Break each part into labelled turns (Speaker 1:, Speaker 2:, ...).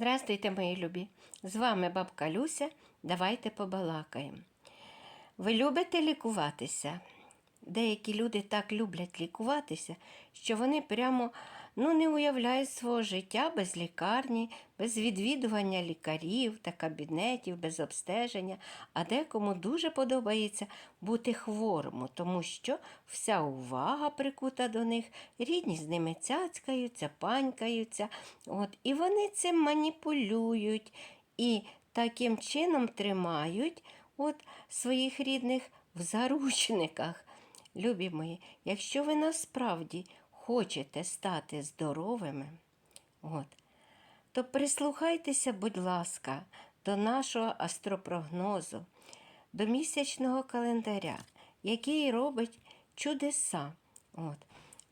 Speaker 1: Здравствуйте, мої любі! З вами бабка Люся. Давайте побалакаємо. Ви любите лікуватися? Деякі люди так люблять лікуватися, що вони прямо ну, не уявляють свого життя без лікарні, без відвідування лікарів та кабінетів, без обстеження, а декому дуже подобається бути хворому, тому що вся увага прикута до них, рідні з ними цяцькаються, панькаються, от, і вони цим маніпулюють і таким чином тримають от, своїх рідних в заручниках. Любі мої, якщо ви насправді хочете стати здоровими, от, то прислухайтеся, будь ласка, до нашого астропрогнозу, до місячного календаря, який робить чудеса. От.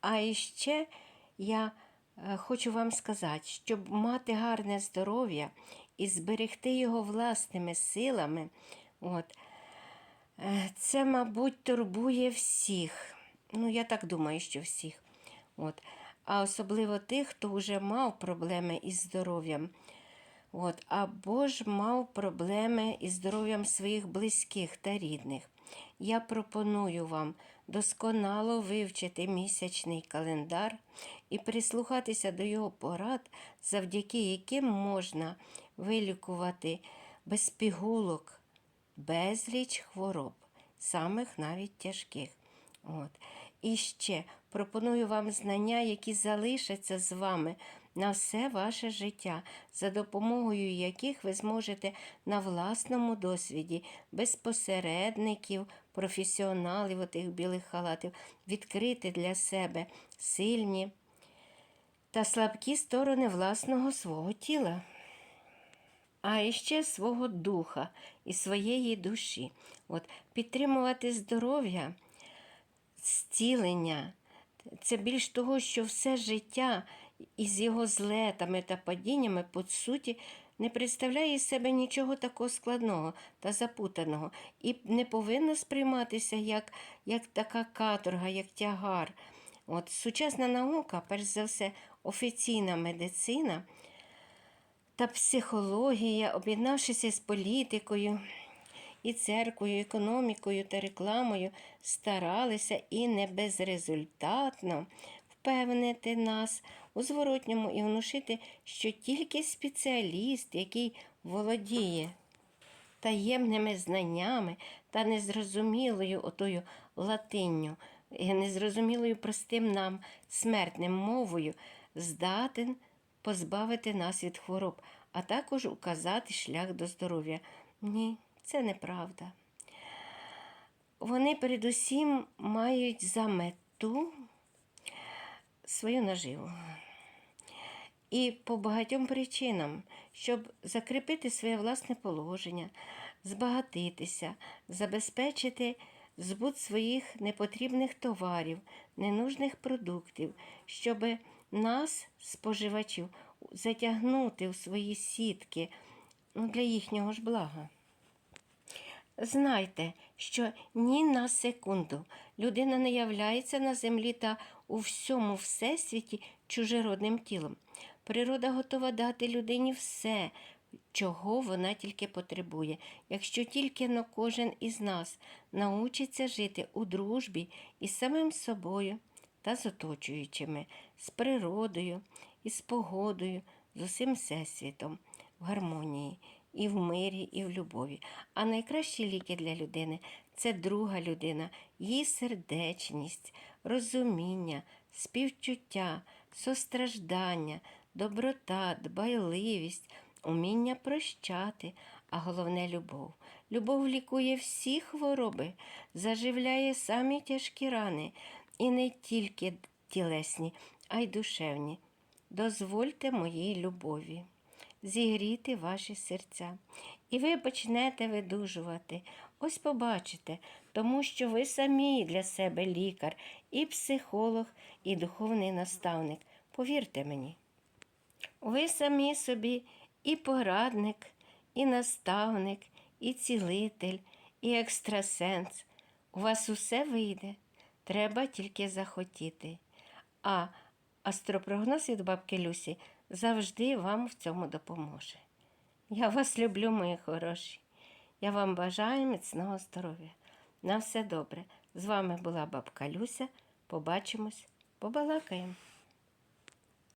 Speaker 1: А іще я е, хочу вам сказати, щоб мати гарне здоров'я і зберегти його власними силами. От, Це, мабуть, турбує всіх. Ну, я так думаю, що всіх. От. А особливо тих, хто вже мав проблеми із здоров'ям. От. Або ж мав проблеми із здоров'ям своїх близьких та рідних. Я пропоную вам досконало вивчити місячний календар і прислухатися до його порад, завдяки яким можна вилікувати без пігулок безліч хвороб, самих навіть тяжких. От. І ще пропоную вам знання, які залишаться з вами на все ваше життя, за допомогою яких ви зможете на власному досвіді, без посередників, професіоналів отих білих халатів, відкрити для себе сильні та слабкі сторони власного свого тіла а іще свого духа і своєї душі. От, Підтримувати здоров'я, зцілення. Це більш того, що все життя із його злетами та падіннями, по суті, не представляє із себе нічого такого складного та запутаного і не повинно сприйматися як, як така каторга, як тягар. От, Сучасна наука, перш за все, офіційна медицина та психологія, об'єднавшися з політикою і церквою, економікою та рекламою, старалися і не безрезультатно впевнити нас у зворотньому і внушити, що тільки спеціаліст, який володіє таємними знаннями та незрозумілою отою латинню, незрозумілою простим нам смертним мовою, здатен позбавити нас від хвороб, а також указати шлях до здоров'я. Ні, це неправда. Вони передусім мають за мету свою наживу. І по багатьом причинам, щоб закріпити своє власне положення, збагатитися, забезпечити збут своїх непотрібних товарів, ненужних продуктів, щоб нас, споживачів, затягнути в свої сітки ну, для їхнього ж блага. Знайте, що ні на секунду людина не являється на землі та у всьому всесвіті чужеродним тілом. Природа готова дати людині все, чого вона тільки потребує, якщо тільки но кожен із нас научиться жити у дружбі із самим собою та з оточуючими, з природою, із погодою, з усім всесвітом, в гармонії, і в мирі, і в любові. А найкращі ліки для людини це друга людина, її сердечність, розуміння, співчуття, состраждання, доброта, дбайливість. Уміння прощати, а головне любов. Любов лікує всі хвороби, заживляє самі тяжкі рани, і не тільки тілесні, а й душевні. Дозвольте моїй любові зігріти ваші серця, і ви почнете видужувати. Ось побачите, тому що ви самі для себе лікар, і психолог, і духовний наставник. Повірте мені. Ви самі собі і порадник, і наставник, і цілитель, і екстрасенс. У вас усе вийде. Треба тільки захотіти. А астропрогноз від бабки Люсі завжди вам в цьому допоможе. Я вас люблю, мої хороші. Я вам бажаю міцного здоров'я. На все добре. З вами була бабка Люся. Побачимось, побалакаємо.